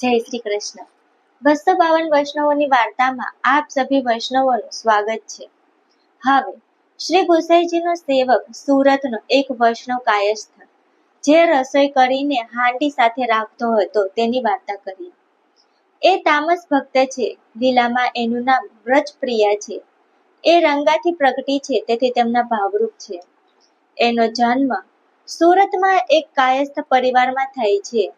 જય શ્રી કૃષ્ણ. બસો બાવન વૈષ્ણવોની વાર્તામાં આપ સભી વૈષ્ણવોનું સ્વાગત છે. હવે, શ્રી ગુસાઈજીનો સેવક સુરતનો એક વૈષ્ણવ કાયસ્થ જે રસોઈ કરીને હાંડી સાથે રાખતો હતો તેની વાર્તા કરી એ તામસ ભક્ત છે, લીલામાં એનું નામ વ્રજપ્રિયા છે. એ રંગાથી પ્રગટી છે, તેથી તેમના ભાવરૂપ છે. એનો જન્મ સુરતમાં એક કાયસ્થ પરિવારમાં થાય છે.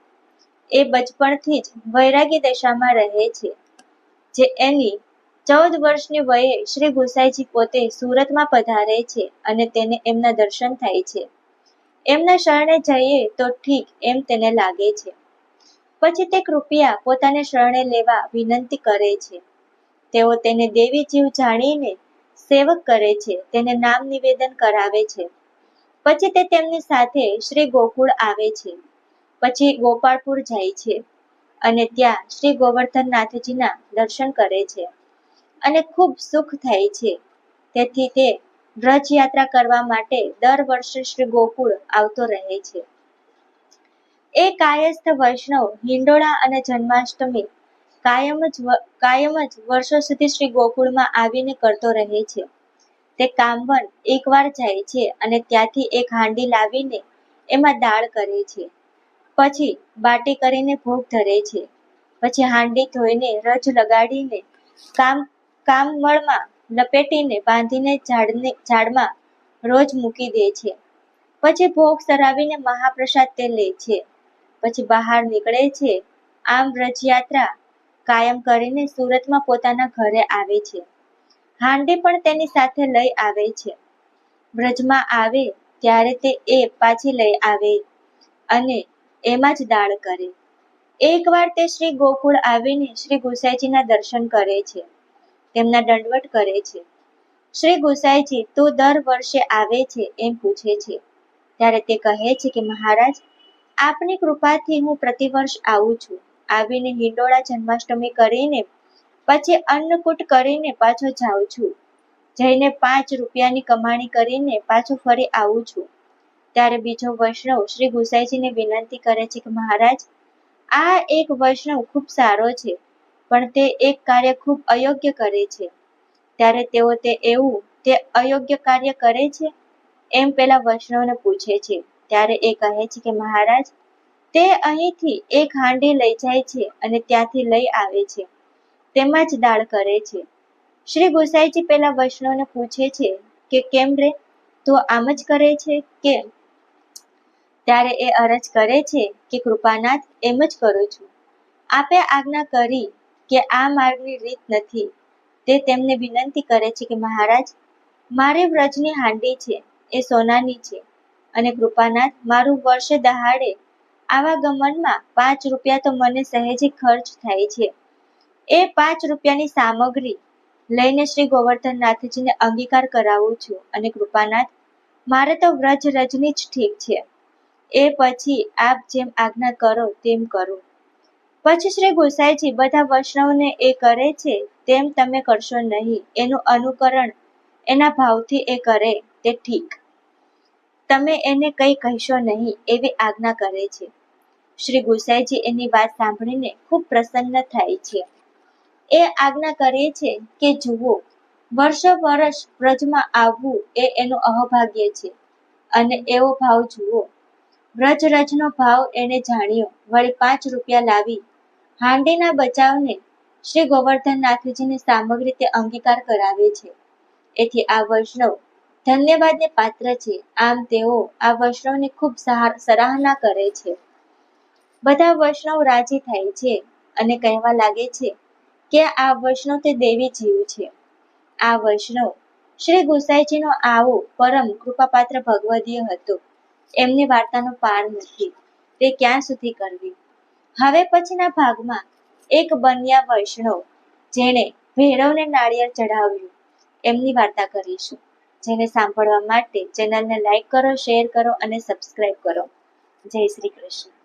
એ બચપણથી જ વૈરાગી દશામાં રહે છે, જે એની ચૌદ વર્ષની વયે શ્રી ગુસાઈજી પોતે સુરતમાં પધારે છે અને તેને એમના દર્શન થાય છે. એમના શરણે જઈએ તો ઠીક એમ તેને લાગે છે. પછી તે કૃપયા પોતાને શરણે લેવા વિનંતી કરે છે. તેઓ તેને દેવી જીવ જાણીને સેવક કરે છે, તેને નામ નિવેદન કરાવે છે. પછી તે તેમની સાથે શ્રી ગોકુળ આવે છે. પછી ગોપાળપુર જાય છે અને ત્યાં શ્રી ગોવર્ધનનાથજીના દર્શન કરે છે. અને ખૂબ સુખ થાય છે. તેથી તે વ્રજ કરવા માટે દર વર્ષે શ્રી ગોકુળ આવતો રહે છે. એ કાયસ્થ વૈષ્ણવ હિંડોળા અને જન્માષ્ટમી કાયમ જ કાયમ જ વર્ષો સુધી શ્રી ગોકુળમાં આવીને કરતો રહે છે. તે કામવન એકવાર જાય છે અને ત્યાંથી એક હાંડી લાવીને એમાં દાળ કરે છે. પછી બાટી કરીને ભોગ ધરે છે. પછી હાંડી ધોઈને, રજ લગાડીને, કામ કામમળમાં લપેટીને બાંધીને ઝાડને, ઝાડમાં રોજ મૂકી દે છે. પછી ભોગ સરાવીને મહાપ્રસાદ તે લે છે. પછી બહાર નીકળે છે. આમ વ્રજયાત્રા કાયમ કરીને સુરતમાં પોતાના ઘરે આવે છે. હાંડી પણ તેની સાથે લઈ આવે છે. વ્રજમાં આવે ત્યારે તે એ પાછી લઈ આવે અને એમાં જ દાળ કરે. એકવાર તે શ્રી ગોકુળ આવીને શ્રી ગુસાઈજીના દર્શન કરે છે. તેમના દંડવટ કરે છે. શ્રી ગુસાઈજી, તું દર વર્ષે આવે છે? એમ પૂછે છે. ત્યારે તે કહે છે કે, મહારાજ, આપની કૃપાથી હું પ્રતિવર્ષ આવું છું. આવીને હિંડોળા જન્માષ્ટમી કરીને, પછી અન્નકૂટ કરીને પાછો જાઉં છું. જઈને પાંચ રૂપિયાની કમાણી કરીને પાછો ફરી આવું છું. ત્યારે બીજો વૈષ્ણવ શ્રી ગુસાઈજીને વિનંતી કરે છે કે મહારાજ, આ એક વૈષ્ણવ ખૂબ સારો છે, પણ તે એક કાર્ય ખૂબ અયોગ્ય કરે છે. ત્યારે તેઓ તે એવું, તે અયોગ્ય કાર્ય કરે છે? એમ પેલા વૈષ્ણવને પૂછે છે. ત્યારે એ કહે છે કે મહારાજ, તે અહીંથી એક હાંડી લઈ જાય છે અને ત્યાંથી લઈ આવે છે. તેમાં જ દાળ કરે છે. શ્રી ગુસાઈજી પેલા વૈષ્ણવને પૂછે છે કે કેમ રે? તું આમ જ કરે છે? કે ત્યારે એ અરજ કરે છે કે કૃપાનાથ એમ જ કરું છું. આપે આજ્ઞા કરી કે આ માર્ગની રીત નથી. તે તેમને વિનંતી કરે છે કે મહારાજ, મારે વ્રજની હાંડી છે, એ સોનાની છે અને કૃપાનાથ મારું વર્ષે દહાડે આવા ગમનમાં પાંચ રૂપિયા તો મને સહેજે ખર્ચ થાય છે. એ પાંચ રૂપિયાની સામગ્રી લઈને શ્રી ગોવર્ધનનાથજીને અંગીકાર કરાવું છું અને કૃપાનાથ, મારે તો વ્રજ રજની જ ઠીક છે. એ પછી આપ જેમ આજ્ઞા કરો તેમ કરો. પછી શ્રી ગોસાઈજી બધા વૈષ્ણવને એ કરે છે, તેમ તમે કરશો નહીં. એનું અનુકરણ એના ભાવથી એ કરે, તે ઠીક. તમે એને કંઈ કહેશો નહીં, એવી આજ્ઞા કરે છે. શ્રી ગુસાઈજી એની વાત સાંભળીને ખૂબ પ્રસન્ન થાય છે. એ આજ્ઞા કરે છે કે, જુઓ, વર્ષો વર્ષ વ્રજમાં આવવું એ એનું અહભાગ્ય છે. અને એવો ભાવ જુઓ વ્રજરજનો ભાવ એણે જાણ્યો. વળી પાંચ રૂપિયા લાવી. હાંડીના બચાવને શ્રી ગોવર્ધનનાથજીની સામગ્રી તે અંગીકાર કરાવે છે. એથી આ વૈષ્ણવ ધન્યવાદને પાત્ર છે. આમ તેઓ આ વૈષ્ણવની ખૂબ સરાહના કરે છે. બધા વૈષ્ણવ રાજી થાય છે અને કહેવા લાગે છે કે આ વૈષ્ણવ તે દેવી જીવ છે. આ વૈષ્ણવ શ્રી ગુસાઈજીનો આવો પરમ કૃપાપાત્ર ભગવદીય હતો. એમની વાર્તાનો પાર નથી તે ક્યાં સુધી કરવી? હવે પછીના ભાગમાં એક બન્યા વૈષ્ણવ જેણે ભૈરવને નાળિયેર ચઢાવ્યું. એમની વાર્તા કરીશું. જેને સાંભળવા માટે ચેનલને લાઈક કરો શેર કરો અને સબસ્ક્રાઈબ કરો. જય શ્રી કૃષ્ણ.